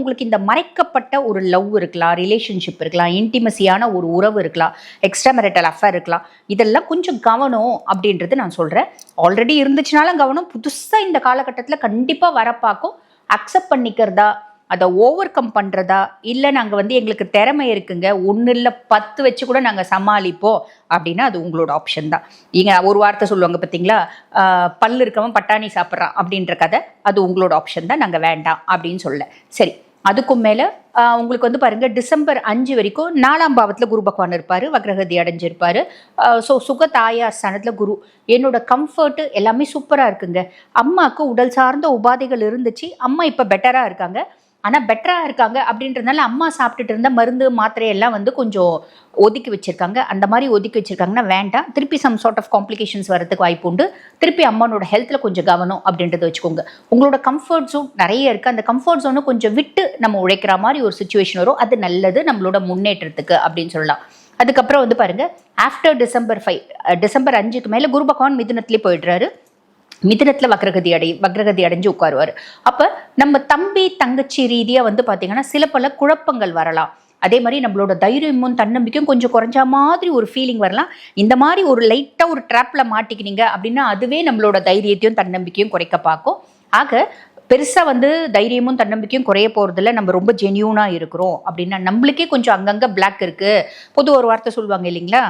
உங்களுக்கு இந்த மறைக்கப்பட்ட ஒரு லவ் இருக்கலாம் ரிலேஷன்ஷிப் இருக்கலாம் இன்டிமசியான ஒரு உறவு இருக்கலாம் எக்ஸ்ட்ரா மெரிட்டல் அஃபேர் இருக்கலாம். இதெல்லாம் கொஞ்சம் கவனம் அப்படின்றது நான் சொல்கிறேன் ஆல்ரெடி இருந்துச்சுனாலும் கவனம். புதுசாக இந்த காலகட்டத்தில் கண்டிப்பாக வரப்பாக்கும். அக்செப்ட் பண்ணிக்கிறதா? அதை ஓவர் கம் பண்ணுறதா இல்லை நாங்கள் வந்து எங்களுக்கு திறமை இருக்குங்க. ஒன்று இல்லை பத்து வச்சு கூட நாங்கள் சமாளிப்போம். அப்படின்னா அது உங்களோட ஆப்ஷன் தான். இங்கே ஒரு வார்த்தை சொல்லுவாங்க பார்த்தீங்களா? பல் பல்லு இருக்கவன் பட்டாணி சாப்பிட்றான் அப்படின்ற கதை. அது உங்களோட ஆப்ஷன் தான். நாங்கள் வேண்டாம் அப்படின்னு சொல்ல. சரி. அதுக்கும் மேலே உங்களுக்கு வந்து பாருங்க டிசம்பர் அஞ்சு வரைக்கும் நாலாம் பாவத்தில் குரு பகவான் இருப்பார் வக்ரகதி அடைஞ்சிருப்பார். ஸோ சுக தாயார் ஸ்தானத்தில் குரு. என்னோட கம்ஃபர்ட்டு எல்லாமே சூப்பராக இருக்குங்க. அம்மாவுக்கு உடல் சார்ந்த உபாதைகள் இருந்துச்சு. அம்மா இப்போ பெட்டராக இருக்காங்க. ஆனால் பெட்டராக இருக்காங்க அப்படின்றதுனால அம்மா சாப்பிட்டுட்டு இருந்த மருந்து மாத்திரையெல்லாம் வந்து கொஞ்சம் ஒதுக்கி வச்சுருக்காங்க. அந்த மாதிரி ஒதுக்கி வச்சிருக்காங்கன்னா வேண்டாம். திருப்பி சம் சார்ட் ஆஃப் காம்ப்ளிகேஷன்ஸ் வரதுக்கு வாய்ப்பு உண்டு. திருப்பி அம்மானோட ஹெல்த்தில் கொஞ்சம் கவனம் அப்படின்றத வச்சுக்கோங்க. உங்களோட கம்ஃபர்ட் ஜோன் நிறைய இருக்குது அந்த கம்ஃபர்ட் ஜோனை கொஞ்சம் விட்டு நம்ம உழைக்கிற மாதிரி ஒரு சுச்சுவேஷன் வரும். அது நல்லது நம்மளோட முன்னேற்றத்துக்கு அப்படின்னு சொல்லலாம். அதுக்கப்புறம் வந்து பாருங்கள் ஆஃப்டர் டிசம்பர் ஃபைவ் டிசம்பர் அஞ்சுக்கு மேலே குரு பகவான் மிதுனத்துலேயே போயிடுறாரு. மிதனத்தில் வக்ரகதி அடை வக்ரகதி அடைஞ்சு உட்காருவார். அப்போ நம்ம தம்பி தங்கச்சி ரீதியாக வந்து பார்த்தீங்கன்னா சில பல குழப்பங்கள் வரலாம். அதே மாதிரி நம்மளோட தைரியமும் தன்னம்பிக்கையும் கொஞ்சம் குறைஞ்ச மாதிரி ஒரு ஃபீலிங் வரலாம். இந்த மாதிரி ஒரு லைட்டாக ஒரு ட்ராப்பில் மாட்டிக்கினீங்க அப்படின்னா அதுவே நம்மளோட தைரியத்தையும் தன்னம்பிக்கையும் குறைக்க பார்க்கும். ஆக பெருசாக வந்து தைரியமும் தன்னம்பிக்கையும் குறைய போகிறதில்ல நம்ம ரொம்ப ஜென்யூனாக இருக்கிறோம் அப்படின்னா நம்மளுக்கே கொஞ்சம் அங்கங்கே பிளாக் இருக்குது பொது ஒரு வார்த்தை சொல்லுவாங்க இல்லைங்களா?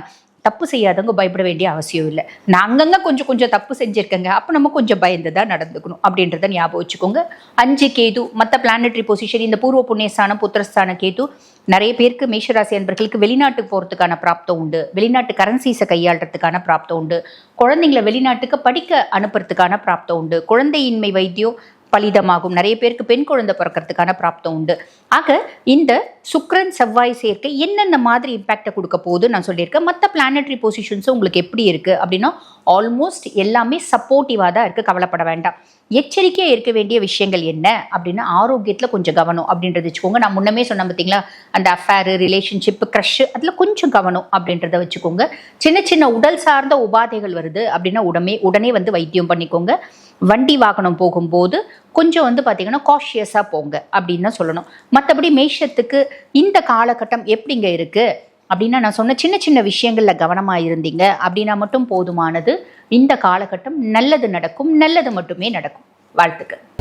தப்பு செய்யாதவங்க பயப்பட வேண்டிய அவசியம் இல்லை. நான் அங்கங்கே கொஞ்சம் கொஞ்சம் தப்பு செஞ்சுருக்கேங்க. அப்போ நம்ம கொஞ்சம் பயந்து தான் நடந்துக்கணும். அப்படின்றத ஞாபகம் வச்சுக்கோங்க. அஞ்சு கேது மற்ற பிளானட்ரி பொசிஷன் இந்த பூர்வ புண்ணியஸ்தானம் புத்திரஸ்தான கேது நிறைய பேருக்கு மேஷராசி அன்பர்களுக்கு வெளிநாட்டுக்கு போகிறதுக்கான பிராப்தம் உண்டு. வெளிநாட்டு கரன்சிஸை கையாளுறதுக்கான பிராப்தம் உண்டு. குழந்தைங்களை வெளிநாட்டுக்கு படிக்க அனுப்புறதுக்கான பிராப்தம் உண்டு. குழந்தையின்மை வைத்தியம் பலிதமாகும். நிறைய பேருக்கு பெண் குழந்தை பிறக்கிறதுக்கான பிராப்தம் உண்டு. ஆக இந்த சுக்ரன் செவ்வாய் சேர்க்கை என்னென்ன மாதிரி இம்பேக்டை கொடுக்க போகுது நான் சொல்லியிருக்கேன். மற்ற பிளானட்ரி பொசிஷன்ஸும் உங்களுக்கு எப்படி இருக்குது அப்படின்னா ஆல்மோஸ்ட் எல்லாமே சப்போர்ட்டிவாக தான் இருக்குது கவலைப்பட வேண்டாம். எச்சரிக்கையாக இருக்க வேண்டிய விஷயங்கள் என்ன அப்படின்னா ஆரோக்கியத்தில் கொஞ்சம் கவனம் அப்படின்றத வச்சுக்கோங்க. நான் முன்னமே சொன்னேன் பார்த்தீங்களா அந்த அஃபேரு ரிலேஷன்ஷிப் க்ரஷ் அதில் கொஞ்சம் கவனம் அப்படின்றத வச்சுக்கோங்க. சின்ன சின்ன உடல் சார்ந்த உபாதைகள் வருது அப்படின்னா உடனே உடனே வந்து வைத்தியம் பண்ணிக்கோங்க. வண்டி வாகனம் போகும்போது கொஞ்சம் வந்து பார்த்தீங்கன்னா காஷியஸாக போங்க அப்படின்னு தான் சொல்லணும். மற்றபடி மேஷத்துக்கு இந்த காலகட்டம் எப்படிங்க இருக்குது அப்படின்னா நான் சொன்ன சின்ன சின்ன விஷயங்களில் கவனமாக இருந்தீங்க. அப்படின்னா மட்டும் போதுமானது. இந்த காலகட்டம் நல்லது நடக்கும். நல்லது மட்டுமே நடக்கும். வாழ்த்துக்கள்.